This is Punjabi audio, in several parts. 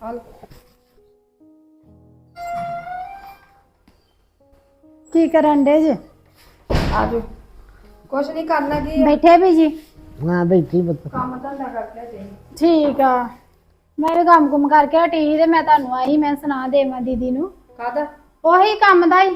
ਹਲ ਕੀ ਕਰਨ ਦੇ ਜੀ? ਆਜੋ। ਕੁਛ ਨਹੀਂ ਕਰਨਾ ਕੀ ਹੈ ਬੈਠੇ ਵੀ ਜੀ? ਹਾਂ ਬੈਠੀ ਬੱਤ ਕੰਮ ਧੰਦਾ ਕਰਕੇ ਤੇ ਠੀਕ ਆ। ਮੈਂ ਵੀ ਕੰਮ ਕੁਮ ਕਰਕੇ ਹਟੀ ਸੀ ਤੇ ਮੈਂ ਤੁਹਾਨੂੰ ਆਈ ਮੈਂ ਸੁਣਾ ਦੇਵਾਂ ਦੀਦੀ ਨੂੰ। ਕਾਦਾ ਉਹੀ ਕੰਮ ਦਾ ਹੀ।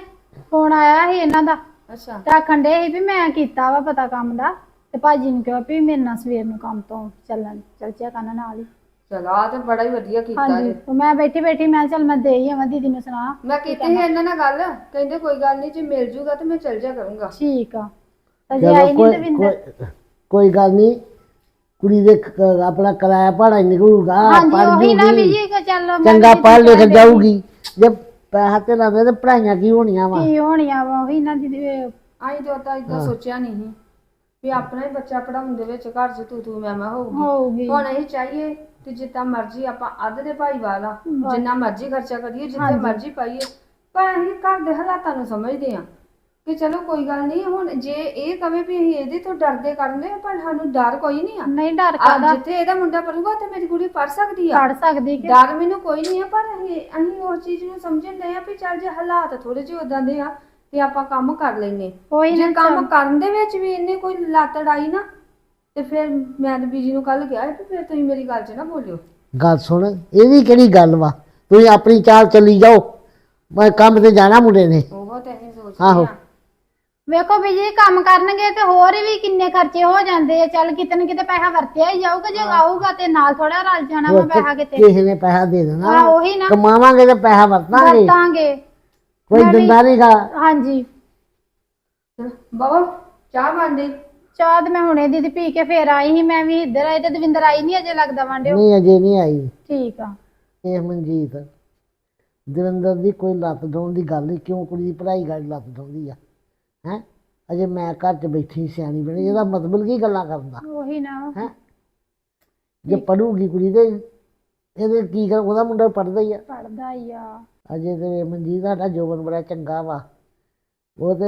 ਫੋਨ ਆਇਆ ਸੀ ਇਹਨਾਂ ਦਾ। ਅੱਛਾ। ਤਾਂ ਆਖਣ ਦੇ ਸੀ ਵੀ ਮੈਂ ਕੀਤਾ ਵਾ ਪਤਾ ਕੰਮ ਦਾ। ਤੇ ਭਾਜੀ ਨੂੰ ਕਿਹਾ ਵੀ ਮੇਰੇ ਨਾਲ ਸਵੇਰ ਨੂੰ ਕੰਮ ਤੋਂ ਚੱਲਣ। ਚੱਲ ਜਿਆ ਕਰਨ ਨਾਲ ਹੀ। ਚਲ ਆ ਤੇ ਬੜਾ ਹੀ ਵਧੀਆ ਕੀਤਾ ਹਾਂਜੀ ਜੀ। ਤੇ ਮੈਂ ਬੈਠੀ ਬੈਠੀ ਮੈਂ ਕਿਹਾ ਚੱਲ ਮੈਂ ਦੇ ਹੀ ਆਵਾਂ ਦੀਦੀ ਨੂੰ ਸੁਣਾ। ਮੈਂ ਕੀਤੀ ਸੀ ਇਹਨਾਂ ਨਾਲ ਗੱਲ ਕਹਿੰਦੇ ਕੋਈ ਗੱਲ ਨਹੀਂ ਜੇ ਮਿਲ ਜੂਗਾ ਤੇ ਮੈਂ ਚੱਲ ਜਾ ਕਰੂੰਗਾ। ਠੀਕ ਆ। ਤਾਂ ਜੇ ਆਈ ਨਹੀਂ ਦਵਿੰਦਰ। ਕੋਈ- ਕੋਈ ਗੱਲ ਨਹੀਂ ਕੁੜੀ ਦੇ ਕ- ਆਪਣਾ ਕਿਰਾਇਆ ਭਾੜਾ ਹੀ ਨਿਕਲੂਗਾ ਹਾਂਜੀ ਪੜ੍ਹ ਉਹੀ ਨਾ ਵੀ ਜੂਗੀ ਜੀ ਕਿ ਚੱਲ ਮੈਂ ਚੰਗਾ ਵੀ ਪੜ੍ਹ ਲਿਖ ਜਾਊਗੀ। ਜੇ ਪੈਸਾ ਤੇ ਲਾਵੇ ਤੇ ਪੜਾਈਆਂ ਕੀ ਹੋਣੀਆਂ ਵਾ? ਕੀ ਹੋਣੀਆਂ ਵਾ ਉਹੀ ਨਾ ਦੀਦੀ। ਆਈ ਜੋ ਤਾਂ ਇਦਾਂ ਸੋਚਿਆ ਨਹੀਂ ਸੀ ਵੀ ਆਪਣਾ ਹੀ ਬੱਚਾ ਪੜਾਉਣ ਦੇ ਵਿੱਚ ਘਰ 'ਚ ਤੂੰ ਤੂੰ ਮੈਂ ਮੈਂ ਹੋਊਗੀ। ਹੋਊਗੀ। ਹੁਣ ਇਹ ਚਾਹੀਏ ਕਿ ਜਿੱਦਾਂ ਮਰਜ਼ੀ ਆਪਾਂ ਅੱਧ ਦੇ ਭਾਈ ਵਾਲਾ ਜਿੰਨਾ ਮਰਜ਼ੀ ਖਰਚਾ ਕਰੀਏ ਜਿੱਥੇ। ਮਰਜ਼ੀ ਪਾਈਏ ਪਰ ਅਸੀਂ ਘਰ ਦੇ ਹਾਲਾਤਾਂ ਨੂੰ ਸਮਝਦੇ ਆ ਕਿ ਚਲੋ ਕੋਈ ਗੱਲ ਨਹੀਂ ਹੁਣ ਜੇ ਇਹ ਕਵੇ ਵੀ ਅਸੀਂ ਇਹਦੇ ਤੋਂ ਡਰਦੇ ਕਰਨੇ ਪਰ ਸਾਨੂੰ ਡਰ ਕੋਈ ਨਹੀਂ ਆ। ਨਹੀਂ ਡਰ ਆ ਕਾਦਾ ਜਿੱਥੇ ਇਹਦਾ ਮੁੰਡਾ ਪੜੂਗਾ ਤੇ ਮੇਰੀ ਕੁੜੀ ਪੜ ਸਕਦੀ ਆ। ਪੜ ਸਕਦੀ ਕਿ ਡਰ ਮੈਨੂੰ ਕੋਈ ਨਹੀਂ ਆ ਪਰ ਅਸੀਂ ਅਸੀਂ ਉਸ ਚੀਜ਼ ਨੂੰ ਸਮਝਣ ਦੇ ਆ ਵੀ ਚੱਲ ਜੇ ਹਾਲਾਤ ਥੋੜੇ ਜਿਹੇ ਉਦਾਂ ਦੇ ਆ ਤੇ ਆਪਾਂ ਕੰਮ ਕਰ ਲੈਨੇ ਉਹੀ ਜੇ ਕੰਮ ਕਰਨ ਦੇ ਵਿੱਚ ਵੀ ਇਹਨੇ ਕੋਈ ਲੱਤ ਅੜਾਈ ਨਾ ਤੇ ਫਿਰ ਮੈਂ ਤੇ ਬੀਜੀ ਨੂੰ ਕੱਲ ਕਿਹਾ ਕਿ ਫਿਰ ਤੁਸੀਂ ਮੇਰੀ ਗੱਲ 'ਚ ਨਾ ਬੋਲਿਓ। ਗੱਲ ਸੁਣ ਇਹਦੀ ਕਿਹੜੀ ਗੱਲ ਵਾ? ਤੁਸੀਂ ਆਪਣੀ ਚਾਲ ਚੱਲੀ ਜਾਓ। ਮੈਂ ਕੰਮ ਤੇ ਜਾਣਾ ਮੁੰਡੇ ਨੇ। ਉਹ ਤੇ ਅਸੀਂ ਆਹੋ। ਆ ਵੇਖੋ ਵੀ ਜੀ ਕੰਮ ਕਰਨਗੇ ਤੇ ਹੋਰ ਵੀ ਕਿੰਨੇ ਖਰਚੇ ਹੋ ਜਾਂਦੇ ਆ। ਚੱਲ ਕਿਤੇ ਨਾ ਕਿਤੇ ਪੈਸਾ ਵਰਤਿਆ ਹੀ ਜਾਊਗਾ ਜੇ ਆਊਗਾ ਤੇ ਨਾਲ ਥੋੜਾ ਰਲ ਜਾਣਾ ਵਾ ਪੈਸਾ ਕਿਤੇ। ਕਿਸੇ ਨੇ ਪੈਸਾ ਦੇ ਆ ਦੇਣਾ ਉਹੀ ਨਾ। ਕਮਾਵਾਂਗੇ ਤੇ ਪੈਸਾ ਵਰਤਾਂਗੇ। ਵਰਤਾਂਗੇ। ਕੋਈ ਮੈਂ ਵੀ- ਦਿੰਦਾ ਨਹੀਂਗਾ ਹਾਂਜੀ। ਬਾਬਾ ਚਾਹ ਬਣ ਗਈ ਚਾਹ ਤੇ ਮੈਂ ਹੁਣੇ ਦੀਦੀ ਪੀ ਕੇ ਫੇਰ ਆਈ ਸੀ ਮੈਂ ਵੀ ਇੱਧਰ ਆਈ ਤੇ ਦਵਿੰਦਰ ਆਈ ਨਹੀਂ ਅਜੇ ਲੱਗਦਾ ਵਾਂਡਿਓ ਨਹੀਂ ਅਜੇ ਨਹੀਂ ਆਈ। ਠੀਕ ਆ। ਇਹ ਮਨਜੀਤ ਦਵਿੰਦਰ ਦੀ ਕੋਈ ਲੱਤ ਡਾਉਣ ਦੀ ਗੱਲ ਨਹੀਂ ਕਿਉਂ ਕੁੜੀ ਦੀ ਪੜ੍ਹਾਈ ਗੱਲ ਲੱਤ ਡਾਉਂਦੀ ਆ? ਹੈ? ਅਜੇ ਮੈਂ ਘਰ 'ਚ ਬੈਠੀ ਸਿਆਣੀ ਬਣੀ ਇਹਦਾ ਮਤਲਬ ਕੀ ਗੱਲਾਂ ਕਰਨ ਦਾ? ਉਹੀ ਨਾ। ਹੈ? ਜੇ ਪੜੂਗੀ ਕੁੜੀ ਤੇ ਇਹਦੇ ਕੀ ਕਰ ਉਹਦਾ ਮੁੰਡਾ ਪੜਦਾ ਹੀ ਆ। ਪੜਦਾ ਹੀ ਆ। ਅਜੇ ਤੇ ਮਨਜੀਤ ਸਾਡਾ ਜੋਬਨ ਬੜਾ ਚੰਗਾ ਵਾ। ਉਹ ਤੇ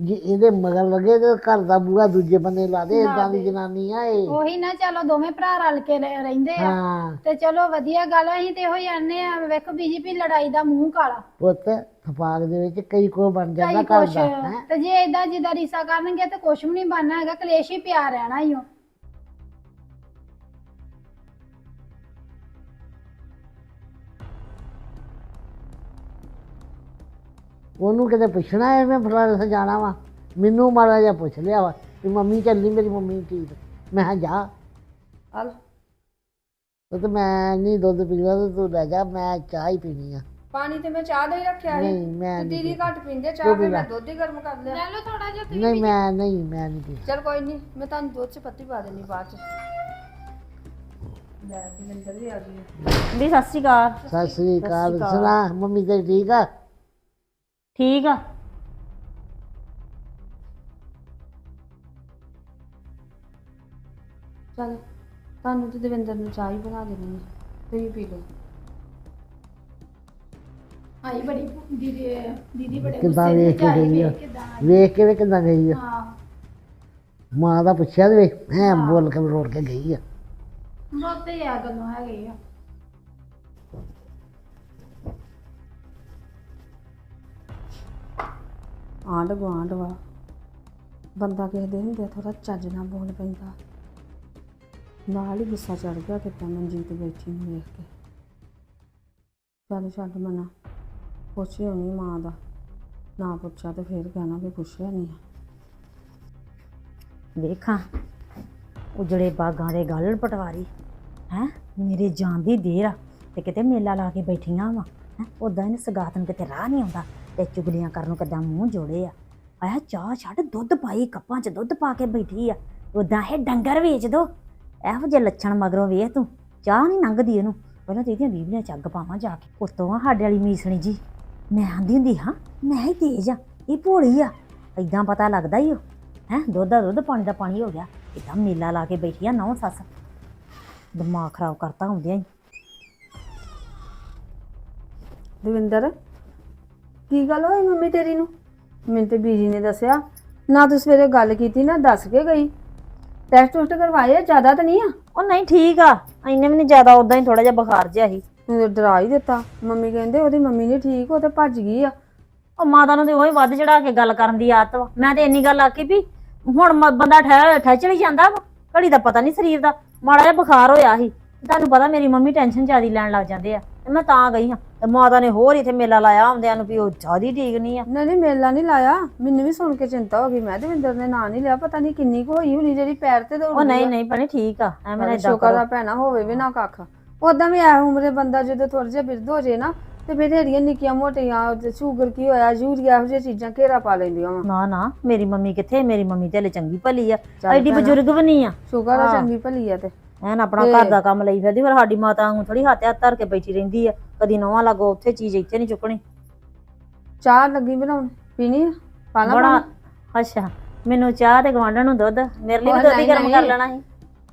ਜੇ ਇਹਦੇ ਮਗਰ ਲੱਗੇ ਤੇ ਘਰ ਦਾ ਬੂਹਾ ਦੂਜੇ ਬੰਨੇ ਲਾ ਦੇ ਇਦਾਂ ਦੀ ਜਨਾਨੀ ਆ ਇਹ। ਉਹੀ ਨਾ ਚਲੋ ਦੋਵੇਂ ਭਰਾ ਰਲ ਕੇ ਰਹਿ- ਰਹਿੰਦੇ ਆ। ਹਾਂ। ਤੇ ਚਲੋ ਵਧੀਆ ਗੱਲ ਆ, ਅਸੀਂ ਤੇ ਇਹੋ ਹੀ ਆਨੇ ਆ ਵੇਖੋ ਬੀਜੇਪੀ ਲੜਾਈ ਦਾ ਮੂੰਹ ਕਾਲਾ। ਪੁੱਤ ਥਪਾਕ ਦੇ ਵਿੱਚ ਕਈ ਕੋ ਬਣ ਜਾਂਦਾ ਕਈ ਘਰ ਕੁਛ। ਦਾ ਹੈ। ਤੇ ਜੇ ਇਦਾਂ ਜਿੱਦਾਂ ਰੀਸਾ ਕਰਨਗੇ ਤੇ ਕੁਛ ਵੀ ਨਹੀਂ ਬਣਨਾ ਹੈਗਾ ਕਲੇਸ਼ ਹੀ ਪਿਆ ਰਹਿਣਾ ਹੀ ਉਹ ਉਹਨੂੰ ਕਿਤੇ ਪੁੱਛਣਾ ਐ ਮੈਂ ਫਲਾਣੇ ਸੇ ਜਾਣਾ ਵਾ? ਮੈਨੂੰ ਮਾੜਾ ਜਿਹਾ ਪੁੱਛ ਲਿਆ ਵਾ ਕਿ ਮੰਮੀ ਚੱਲੀ ਮੇਰੀ ਮੰਮੀ ਠੀਕ ਮੈਂ ਕਿਹਾ ਜਾ। ਹਲ ਉਹ ਤੇ ਮੈਂ ਨਹੀਂ ਦੁੱਧ ਪੀਣਾ ਤੇ ਤੂੰ ਲੈ ਜਾ ਮੈਂ ਚਾਹ ਹੀ ਪੀਣੀ ਆ। ਪਾਣੀ ਤੇ ਮੈਂ ਚਾਹ ਦਾ ਹੀ ਰੱਖਿਆ ਸੀ। ਨਹੀਂ ਮੈਂ ਤੇ ਨਹੀਂ ਦੀਦੀ ਘੱਟ ਪੀਂਦੇ ਚਾਹ ਤੂੰ ਪੀ। ਮੈਂ ਦੁੱਧ ਹੀ ਗਰਮ ਕਰ ਲਿਆ। ਲੈ ਲਓ ਥੋੜਾ ਜਿਹਾ ਨਹੀਂ ਮੈਂ ਨਹੀਂ ਮੈਂ ਨਹੀਂ ਪੀਣਾ ਚਲ ਕੋਈ ਨਹੀਂ ਮੈਂ ਤੁਹਾਨੂੰ ਦੁੱਧ 'ਚ ਪੱਤੀ ਪਾ ਦੇਣੀ ਬਾਅਦ 'ਚ। ਲੈ ਮਿੰਦਰ ਵੀ ਆ ਗਈ ਵੀ ਸਤਿ ਸ਼੍ਰੀ ਅਕਾਲ। ਸਤਿ ਸ੍ਰੀ ਅਕਾਲ। ਸੁਣਾ ਮੰਮੀ ਤੇ ਠੀਕ ਆ? ਠੀਕ ਆ। ਚਲ ਤੁਹਾਨੂੰ ਤੇ ਦਵਿੰਦਰ ਨੂੰ ਚਾਹ ਹੀ ਬਣਾ ਦੇਣੀ ਹੈ ਤੁਸੀਂ ਪੀ ਲਓ। ਆਈ ਬੜੀ ਦੀਦੀ ਦੀਦੀ ਬੜੇ ਕਿੱਦਾਂ ਗੁੱਸੇ ਵੇਖ ਕੇ ਆਈ ਗਈ ਆ? ਵੇਖ ਕਿੱਦਾਂ ਆਈ। ਵੇਖ ਕੇ ਵੀ ਕਿੱਦਾਂ ਗਈ ਆ? ਹਾਂ। ਮਾਂ ਦਾ ਪੁੱਛਿਆ ਤੇ ਵੇਖ ਐ ਬੋਲ ਕੇ ਰੋੜ ਕੇ ਗਈ ਆ। ਬਹੁਤੇ ਆ ਗੱਲੋਂ ਹੈਗੇ ਆ। ਆਂਢ ਗੁਆਂਢ ਵਾ। ਬੰਦਾ ਕਿਸੇ ਦੇ ਹੁੰਦੇ ਥੋੜਾ ਚੱਜ ਨਾਲ ਬੋਲ ਪੈਂਦਾ। ਨਾਲ ਹੀ ਗੁੱਸਾ ਚੜ ਗਿਆ ਕਿਤਾ ਮਨਜੀਤ ਬੈਠੀ ਨੂੰ ਵੇਖ ਕੇ। ਚੱਲ ਛੱਡ ਮਨਾ, ਪੁੱਛਿਆ ਨਹੀਂ ਮਾਂ ਦਾ। ਨਾ ਪੁੱਛਿਆ ਤੇ ਫੇਰ ਕਹਿਣਾ ਵੀ ਪੁੱਛਿਆ ਨਹੀਂ ਵੇਖਾਂ, ਉਜੜੇ ਬਾਗਾਂ ਦੇ ਗਾਲਣ ਪਟਵਾਰੀ, ਹੈ? ਮੇਰੇ ਜਾਨ ਦੀ ਦੇਰ ਆ, ਤੇ ਕਿਤੇ ਮੇਲਾ ਲਾ ਕੇ ਬੈਠੀਆਂ ਵਾ, ਹੈ? ਉਦਾਂ ਇਹਨੇ ਸਗਾਤ ਕਿਤੇ ਰਾਹ ਨਹੀਂ ਆਉਂਦਾ। ਤੇ ਚੁਗਲੀਆਂ ਕਰਨ ਨੂੰ ਕਿੱਦਾਂ ਮੂੰਹ ਜੋੜੇ ਆ? ਆਇਆ ਚਾਹ ਛੱਡ, ਦੁੱਧ ਪਾਈ, ਕੱਪਾਂ 'ਚ ਦੁੱਧ ਪਾ ਕੇ ਬੈਠੀ ਆ। ਉਦਾਂ ਇਹ ਡੰਗਰ ਵੇਚ ਦੋ। ਇਹੋ ਜਿਹੇ ਲੱਛਣ ਮਗਰੋਂ ਵੇਖ ਤੂੰ। ਚਾਹ ਨਹੀਂ ਲੰਘਦੀ ਇਹਨੂੰ। ਪਹਿਲਾਂ ਤੇ ਇਹਦੀਆਂ ਬੀਬੀਆਂ ਚੱਗ ਪਾਵਾਂ ਜਾ ਕੇ। ਉਤੋਂ ਆ ਸਾਡੇ ਵਾਲੀ ਮੀਸਣੀ ਜੀ। ਮੈਂ ਆਂਦੀ ਹੁੰਦੀ, ਹਾਂ, ਮੈਂ ਹੀ ਤੇਜ਼ ਆ, ਇਹ ਭੋਲੀ ਆ। ਐਦਾਂ ਪਤਾ ਲੱਗਦਾ ਹੀ ਉਹ ਹੈ, ਦੁੱਧ ਦਾ ਦੁੱਧ, ਪਾਣੀ ਦਾ ਪਾਣੀ ਹੋ ਗਿਆ। ਇਦਾਂ ਮੇਲਾ ਲਾ ਕੇ ਬੈਠੀ ਆ ਨੌ ਸੱਸ। ਦਿਮਾਗ ਖਰਾਬ ਕਰਤਾ ਹੁੰਦਿਆਂ ਹੀ। ਦਵਿੰਦਰ ਕੀ ਗੱਲ ਹੋਈ ਮੰਮੀ ਤੇਰੀ ਨੂੰ? ਮੈਨੂੰ ਤੇ ਬੀਜੀ ਨੇ ਦੱਸਿਆ ਨਾ ਤੂੰ ਸਵੇਰੇ ਗੱਲ ਕੀਤੀ ਨਾ ਦੱਸ ਕੇ ਗਈ। ਟੈਸਟ ਟੁਸਟ ਕਰਵਾਏ ਆ ਜ਼ਿਆਦਾ ਤਾਂ ਨਹੀਂ ਆ? ਉਹ ਨਹੀਂ ਠੀਕ ਆ ਇੰਨੇ ਵੀ ਨਹੀਂ ਜ਼ਿਆਦਾ ਉਦਾਂ ਹੀ ਥੋੜਾ ਜਿਹਾ ਬੁਖਾਰ ਜਿਹਾ ਸੀ। ਤੂੰ ਤਾਂ ਡਰਾ ਹੀ ਦਿੱਤਾ। ਮੰਮੀ ਕਹਿੰਦੇ ਉਹਦੀ ਮੰਮੀ ਨਹੀਂ ਠੀਕ ਉਹ ਤੇ ਭੱਜ ਗਈ ਆ। ਉਹ ਮਾਤਾ ਨੂੰ ਤੇ ਉਹੀ ਵੱਧ ਚੜਾ ਕੇ ਗੱਲ ਕਰਨ ਦੀ ਆਦਤ ਵਾ। ਮੈਂ ਤੇ ਇੰਨੀ ਗੱਲ ਆਖੀ ਵੀ ਹੁਣ ਮ- ਬੰਦਾ ਠਹਿ ਠਹਿਚੜ ਹੀ ਜਾਂਦਾ ਵਾ ਘੜੀ ਦਾ ਪਤਾ ਨਹੀਂ ਸਰੀਰ ਦਾ। ਮਾੜਾ ਜਿਹਾ ਬੁਖਾਰ ਹੋਇਆ ਸੀ ਤੁਹਾਨੂੰ ਪਤਾ ਮੇਰੀ ਮੰਮੀ ਟੈਨਸ਼ਨ ਜ਼ਿਆਦੀ ਲੈਣ ਲੱਗ ਜਾਂਦੇ ਆ। ਤੇ ਮੈਂ ਤਾਂ ਗਈ ਹਾਂ। ਤੇ ਮਾਤਾ ਨੇ ਹੋਰ ਇੱਥੇ ਮੇਲਾ ਲਾਇਆ ਆਉਂਦਿਆਂ ਨੂੰ ਵੀ ਉਹ ਜ਼ਿਆਦੀ ਠੀਕ ਨਹੀਂ ਆ। ਨਹੀਂ ਨਹੀਂ ਮੇਲਾ ਨਹੀਂ ਲਾਇਆ। ਮੈਨੂੰ ਵੀ ਸੁਣ ਕੇ ਚਿੰਤਾ ਹੋ ਗਈ। ਮੈਂ ਦਵਿੰਦਰ ਨੇ ਨਾਂ ਨਹੀਂ ਲਿਆ। ਪਤਾ ਨਹੀਂ ਕਿੰਨੀ ਕੁ ਹੋਈ ਹੋਣੀ ਜਿਹੜੀ ਪੈਰ ਤੇ ਦੌੜ ਉਹ ਨਹੀਂ ਨਹੀਂ ਭੈਣੇ ਠੀਕ ਆ। ਐਵੇਂ ਨਾ ਇਦਾਂ ਸ਼ੁਕਰ ਆ ਭੈਣਾ ਹੋਵੇ ਵੀ ਨਾ ਕੱਖ। ਉਦਾਂ ਵੀ ਐ ਉਮਰੇ ਬੰਦਾ ਜਦੋਂ ਥੋੜਾ ਜਿਹਾ ਬਿਰਧ ਹੋ ਜੇ ਨਾ ਤੇ ਬਥੇਰੀਆਂ ਨਿੱਕੀਆਂ ਮੋਟੀਆਂ ਤੇ ਸ਼ੂਗਰ ਕੀ ਹੋਇਆ ਯੂਰੀਆ ਇਹੋ ਜਿਹੀਆਂ ਚੀਜ਼ਾਂ ਘੇਰਾ ਪਾ ਲੈਂਦੀਆਂ ਵਾ। ਨਾ ਨਾ ਮੇਰੀ ਮੰਮੀ ਕਿੱਥੇ? ਮੇਰੀ ਮੰਮੀ ਤੇ ਹਲੇ ਚੰਗੀ ਭਲੀ ਆ। ਐਡੀ। ਬਜ਼ੁਰਗ ਵੀ ਨਹੀਂ ਆ। ਆ ਹਾਂ। ਚੰਗੀ ਭਲੀ ਆ ਤੇ। ਐਨ ਆਪਣਾ ਘਰ ਦਾ ਕੰਮ ਲਈ ਫਿਰਦੀ ਪਰ ਸਾਡੀ ਮਾਤਾ ਨੂੰ ਥੋੜੀ ਹੱਥ ਹੱਥ ਧਰ ਕੇ ਬੈਠੀ ਰਹਿੰਦੀ ਆ ਕਦੀ ਨਵਾਂ ਲੱਗੋ ਉੱਥੇ ਚੀਜ਼ ਇੱਥੇ ਨਹੀਂ ਚੁੱਕਣੀ। ਚਾਹ ਲੱਗੀ ਬਣਾਉਣ ਪੀਣੀ ਆ? ਅੱਛਾ ਮੈਨੂੰ ਚਾਹ ਤੇ ਗਵਾਂਢਣ ਨੂੰ ਦੁੱਧ ਮੇਰੇ ਲਈ ਵੀ ਉਹ ਦੁੱਧ ਹੀ ਨਹੀਂ, ਗਰਮ ਕਰ ਨਹੀਂ। ਲੈਣਾ ਸੀ।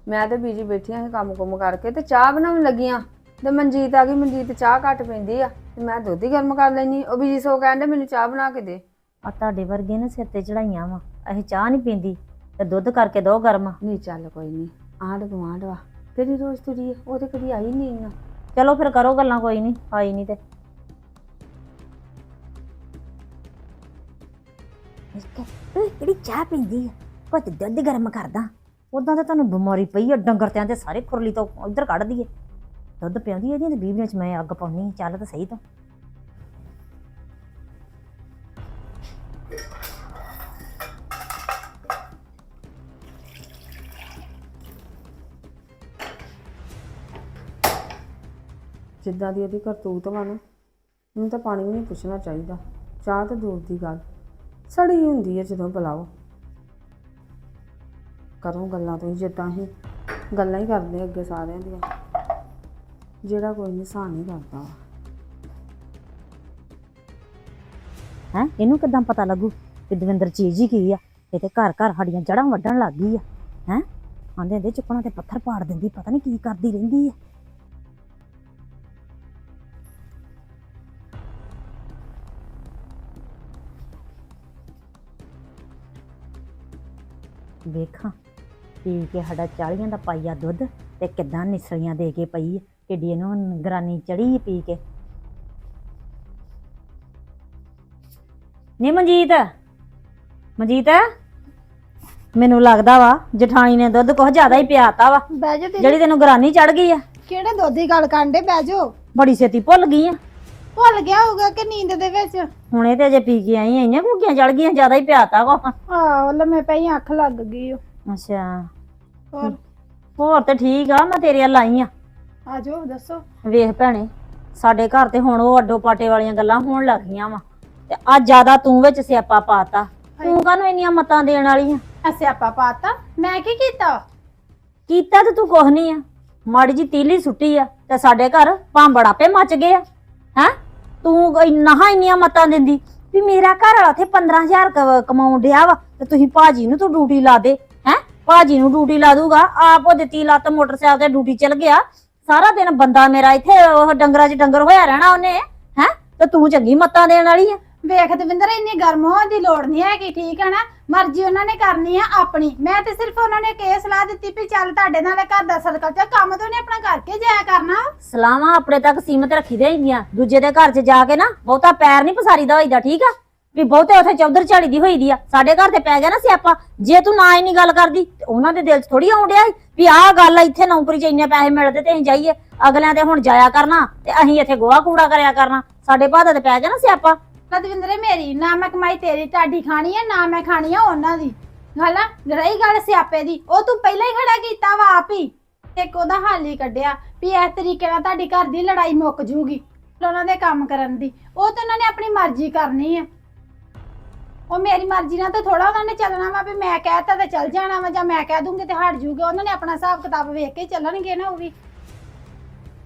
ਮੈਂ ਤੇ ਬੀਜੀ ਬੈਠੀਆਂ ਸੀ ਕੰਮ ਕੁਮ ਕਰਕੇ ਤੇ ਚਾਹ ਬਣਾਉਣ ਲੱਗੀਆਂ। ਤੇ ਮਨਜੀਤ ਆ ਗਈ ਮਨਜੀਤ ਚਾਹ ਘੱਟ ਪੈਂਦੀ ਆ ਤੇ ਮੈਂ ਦੁੱਧ ਹੀ ਗਰਮ ਕਰ ਲੈਣੀ ਉਹ ਬੀਜੀ ਸੋ ਕਹਿੰਦੇ ਮੈਨੂੰ ਚਾਹ ਬਣਾ ਕੇ ਦੇ। ਆ ਤੁਹਾਡੇ ਵਰਗੇ ਨੇ ਸਿਰ ਤੇ ਚੜਾਈਆਂ ਵਾ ਅਸੀਂ ਚਾਹ ਨਹੀਂ ਪੀਂਦੀ ਤੇ ਦੁੱਧ ਕਰਕੇ ਦੋ ਗਰਮ। ਨਹੀਂ ਚੱਲ ਕੋਈ ਨਹੀਂ। ਆਂਢ ਗੁਆਂਢ ਵਾ। ਕਿਹੜੀ ਰੋਜ਼ ਤੁਰੀ ਆ? ਉਹ ਤੇ ਕਦੀ ਆਈ ਨਹੀਂ ਨਾ ਚਲੋ ਫਿਰ ਕਰੋ ਗੱਲਾਂ, ਕੋਈ ਨਹੀਂ ਆਈ ਨਹੀਂ ਤੇ। ਕਿਹੜੀ ਚਾਹ ਪੀਂਦੀ ਆ? ਕੁਝ ਦੁੱਧ ਗਰਮ ਕਰਦਾ। ਉਦਾਂ ਤਾਂ ਤੁਹਾਨੂੰ ਬਿਮਾਰੀ ਪਈ ਆ, ਡੰਗਰ ਤਿਆਂ ਤੇ ਸਾਰੇ ਖੁਰਲੀ ਤੋਂ ਇੱਧਰ ਕੱਢ ਦਈਏ। ਦੁੱਧ ਪਿਆਉਂਦੀ ਇਹਦੀਆਂ ਤੇ ਬੀਬੀਆਂ ਚ ਮੈਂ ਅੱਗ ਪਾਉਣੀ ਚੱਲ ਤਾਂ ਸਹੀ ਤਾਂ। ਜਿੱਦਾਂ ਦੀ ਇਹਦੀ ਕਰਤੂਤ ਵਾ ਨਾ ਉਹਨੂੰ ਤਾਂ ਪਾਣੀ ਵੀ ਨਹੀਂ ਪੁੱਛਣਾ ਚਾਹੀਦਾ। ਚਾਹ ਤਾਂ ਦੂਰ ਦੀ ਗੱਲ। ਸੜੀ ਹੁੰਦੀ ਹੈ ਜਦੋਂ ਬੁਲਾਓ। ਕਰੋ ਗੱਲਾਂ ਤੁਸੀਂ ਜਿੱਦਾਂ ਹੀ। ਗੱਲਾਂ ਹੀ ਕਰਦੇ ਅੱਗੇ ਸਾਰਿਆਂ ਦੀਆਂ। ਜਿਹੜਾ ਕੋਈ ਨਿਸ਼ਾਨ ਨਹੀਂ ਕਰਦਾ ਹੈ? ਇਹਨੂੰ ਕਿਦਾਂ ਪਤਾ ਲੱਗੂ ਕਿ ਦਵਿੰਦਰ ਚੀਜ਼ ਹੀ ਕੀ ਆ? ਇਹ ਤੇ ਘਰ ਘਰ ਸਾਡੀਆਂ ਜੜਾਂ ਵੱਢਣ ਲੱਗ ਗਈ ਆ। ਹੈ? ਆਂਦੇ ਹੁੰਦੇ ਚੁੱਕਣਾ ਤੇ ਪੱਥਰ ਪਾੜ ਦਿੰਦੀ, ਪਤਾ ਨਹੀਂ ਕੀ ਕਰਦੀ ਰਹਿੰਦੀ ਆ। ਵੇਖਾਂ ਪੀ ਕੇ ਸਾਡਾ 40 ਦਾ ਪਾਈਆ ਦੁੱਧ ਤੇ ਕਿਦਾਂ ਨਿਸਲੀਆਂ ਦੇ ਕੇ ਪਈ ਆ ਕਿੱਡੀ ਇਹਨੂੰ ਨਿਗਰਾਨੀ ਚੜੀ ਪੀ ਕੇ। ਨੀ ਮਨਜੀਤ ਮਨਜੀਤ ਮੈਨੂੰ ਲੱਗਦਾ ਵਾ ਜਠਾਣੀ ਨੇ ਦੁੱਧ ਕੁਝ ਜ਼ਿਆਦਾ ਹੀ ਪਿਆਤਾ ਵਾ ਬਹਿ ਜਾ ਤੇ। ਜਿਹੜੀ ਤੈਨੂੰ ਗਰਾਨੀ ਚੜ ਗਈ ਆ। ਕਿਹੜੇ ਦੁੱਧ ਦੀ ਗੱਲ ਕਾਂਡੇ ਬਹਿ ਜਾਓ। ਬੜੀ ਛੇਤੀ ਭੁੱਲ ਗਈ ਆ। ਭੁੱਲ ਗਿਆ ਹੋਊਗਾ ਕਿ ਨੀਂਦ ਦੇ ਵਿੱਚ। ਹੁਣੇ ਤੇ ਅਜੇ ਪੀ ਕੇ ਆਈ ਆ ਇੰਨੀਆਂ ਘੁੱਗੀਆਂ ਚੜ ਗਈਆਂ ਜ਼ਿਆਦਾ ਹੀ ਪਿਆਤਾ ਵਾ। ਆਹ ਲੰਮੇ ਪਈ ਅੱਖ ਲੱਗ ਗਈ ਓ। ਅੱਛਾ। ਹੋਰ? ਹੋਰ ਤੇ ਠੀਕ ਆ ਮੈਂ ਤੇਰੇ ਵੱਲ ਆਈ ਆ। ਆ ਜਾਓ ਦੱਸੋ। ਵੇਖ ਭੈਣੇ ਸਾਡੇ ਘਰ ਤੇ ਹੁਣ ਉਹ ਅੱਡੋ ਪਾਟੇ ਵਾਲੀਆਂ ਗੱਲਾਂ ਹੋਣ ਲੱਗ ਗਈਆਂ ਵਾ। ਤੇ ਅੱਜ ਜ਼ਿਆਦਾ ਤੂੰ ਵਿੱਚ ਸਿਆਪਾ ਪਾਤਾ। ਤੂੰ ਕਾਹਨੂੰ ਇੰਨੀਆਂ ਮਤਾਂ ਦੇਣ ਵਾਲੀ ਆ? ਸਿਆਪਾ ਪਾਤਾ? ਮੈਂ ਕੀ ਕੀਤਾ? ਕੀਤਾ ਤੇ ਤੂੰ ਕੁਛ ਨਹੀਂ ਆ। ਮਾੜੀ ਜੀ ਤੀਲੀ ਸੁੱਟੀ ਆ ਤੇ ਸਾਡੇ ਘਰ ਭਾਂਬੜ ਆਪੇ ਮੱਚ ਗਏ ਆ। ਹੈ? ਤੂੰ ਇੰਨਾ ਇੰਨੀਆਂ ਮਤਾਂ ਦਿੰਦੀ ਵੀ ਮੇਰਾ ਘਰ ਵਾਲਾ ਉੱਥੇ 15000 ਕ- ਕਮਾਉਣ ਡਿਆ ਵਾ ਤੇ ਤੁਸੀਂ ਭਾਜੀ ਨੂੰ ਤੂੰ ਡਿਊਟੀ ਲਾ ਦੇ, ਹੈ? ਭਾਜੀ ਨੂੰ ਡਿਊਟੀ ਲਾ ਦੂਗਾ ਆਪ ਉਹ ਦਿੱਤੀ ਲੱਤ ਮੋਟਰਸਾਈਕਲ ਤੇ ਡਿਊਟੀ ਚਲ ਗਿਆ। ਸਾਰਾ ਦਿਨ ਬੰਦਾ ਮੇਰਾ ਇੱਥੇ, ਉਹ ਡੰਗਰਾਂ 'ਚ ਡੰਗਰ ਹੋਇਆ ਰਹਿਣਾ ਉਹਨੇ, ਹੈ? ਤੇ ਤੂੰ ਚੰਗੀ ਮਤਾਂ ਦੇਣ ਵਾਲੀ ਆ। ਵੇਖ ਦਵਿੰਦਰ, ਇੰਨੀ ਗਰਮ ਹੋਣ ਦੀ ਲੋੜ ਨਹੀਂ ਹੈਗੀ, ਠੀਕ ਹੈ ਨਾ? ਮਰਜ਼ੀ ਉਹਨਾਂ ਨੇ ਕਰਨੀ ਆ ਆਪਣੀ। ਮੈਂ ਤੇ ਸਿਰਫ ਉਹਨਾਂ ਨੇ ਕੇ ਸਲਾਹ ਦਿੱਤੀ ਵੀ ਚੱਲ ਤੁਹਾਡੇ ਨਾਲ ਘਰ ਦਾ ਸਰਕਲ ਚ ਕੰਮ ਤਾਂ ਉਹਨੇ ਆਪਣਾ ਕਰਕੇ ਜਾਇਆ ਕਰਨਾ। ਸਲਾਹਾਂ ਆਪਣੇ ਤੱਕ ਸੀਮਤ ਰੱਖੀ ਦੇ ਹੁੰਦੀਆਂ ਦੂਜੇ ਦੇ ਘਰ 'ਚ ਜਾ ਕੇ ਨਾ, ਬਹੁਤਾ ਪੈਰ ਨਹੀਂ ਪਸਾਰੀਦਾ ਹੋਈਦਾ, ਠੀਕ ਆ? ਵੀ ਬਹੁਤੇ ਉਥੇ ਚੌਧਰ ਝਾੜੀ ਦੀ ਹੋਈ ਆ। ਸਾਡੇ ਘਰ ਤੇ ਪੈ ਗਿਆ ਨਾ ਸਿਆਪਾ। ਜੇ ਤੂੰ ਨਾ ਇੰਨੀ ਗੱਲ ਕਰਦੀ, ਤੇ ਉਹਨਾਂ ਦੇ ਦਿਲ 'ਚ ਥੋੜੀ ਆਉਣ ਡਿਆ ਵੀ ਆਹ ਗੱਲ ਆ, ਇੱਥੇ ਨੌਕਰੀ 'ਚ ਇੰਨੇ ਪੈਸੇ ਮਿਲਦੇ ਤੇ ਅਸੀਂ ਜਾਈਏ। ਅਗਲਿਆਂ ਤੇ ਹੁਣ ਜਾਇਆ ਕਰਨਾ ਤੇ ਅਸੀਂ ਇੱਥੇ ਗੋਹਾ ਕੂੜਾ ਕਰਿਆ ਕਰਨਾ। ਸਾਡੇ ਭਾਦਾ ਤੇ ਪੈ ਗਿਆ ਨਾ ਸਿਆਪਾ। ਨਾ ਮੇਰੀ, ਨਾ ਮੈਂ ਕਮਾਈ ਤੇਰੀ, ਤੁਹਾਡੀ ਖਾਣੀ ਆ, ਨਾ ਮੈਂ ਖਾਣੀ ਆ ਉਹਨਾਂ ਦੀ। ਗੱਲ ਆ, ਰਹੀ ਗੱਲ ਸਿਆਪੇ ਦੀ, ਉਹ ਤੂੰ ਪਹਿਲਾਂ ਹੀ ਖੜਾ ਕੀਤਾ ਵਾ ਆਪ ਹੀ। ਇੱਕ ਉਹਦਾ ਹੱਲ ਹੀ ਕੱਢਿਆ ਵੀ ਇਸ ਤਰੀਕੇ ਨਾਲ ਤੁਹਾਡੀ ਘਰ ਦੀ ਲੜਾਈ ਮੁੱਕ ਜੂਗੀ, ਉਹਨਾਂ ਦੇ ਕੰਮ ਕਰਨ ਦੀ। ਉਹ ਤਾਂ ਉਹਨਾਂ ਨੇ ਆਪਣੀ ਮਰਜ਼ੀ ਕਰਨੀ ਆ। ਉਹ ਮੇਰੀ ਮਰਜ਼ੀ ਨਾਲ ਤਾਂ ਥੋੜਾ ਉਹਨਾਂ ਨੇ ਚੱਲਣਾ ਵਾ ਵੀ ਮੈਂ ਕਹਿਤਾ ਤੇ ਚੱਲ ਜਾਣਾ ਵਾ, ਜਾਂ ਮੈਂ ਕਹਿ ਦੂੰਗੀ ਤੇ ਹਟ ਜੂਗੇ। ਉਹਨਾਂ ਨੇ ਆਪਣਾ ਹਿਸਾਬ ਕਿਤਾਬ ਵੇਖ ਕੇ ਹੀ ਚੱਲਣਗੇ ਨਾ ਉਹ ਵੀ।